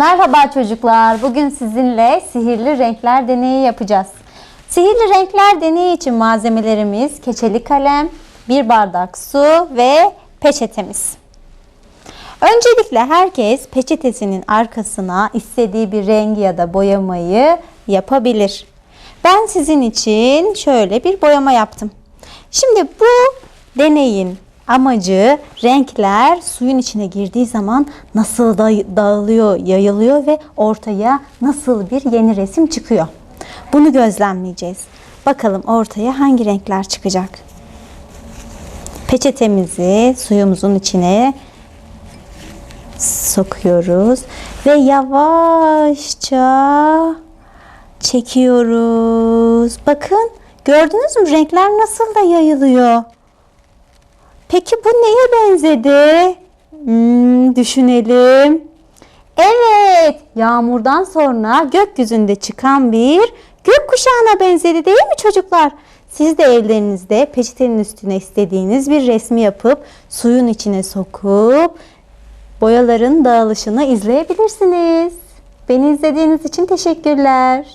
Merhaba çocuklar. Bugün sizinle sihirli renkler deneyi yapacağız. Sihirli renkler deneyi için malzemelerimiz keçeli kalem, bir bardak su ve peçetemiz. Öncelikle herkes peçetesinin arkasına istediği bir rengi ya da boyamayı yapabilir. Ben sizin için şöyle bir boyama yaptım. Şimdi bu deneyin amacı renkler suyun içine girdiği zaman nasıl da- dağılıyor, yayılıyor ve ortaya nasıl bir yeni resim çıkıyor. Bunu gözlemleyeceğiz. Bakalım ortaya hangi renkler çıkacak. Peçetemizi suyumuzun içine sokuyoruz ve yavaşça çekiyoruz. Bakın gördünüz mü renkler nasıl da yayılıyor. Peki bu neye benzedi? Hmm, düşünelim. Evet, yağmurdan sonra gökyüzünde çıkan bir gökkuşağına benzedi değil mi çocuklar? Siz de evlerinizde peçetenin üstüne istediğiniz bir resmi yapıp suyun içine sokup boyaların dağılışını izleyebilirsiniz. Beni izlediğiniz için teşekkürler.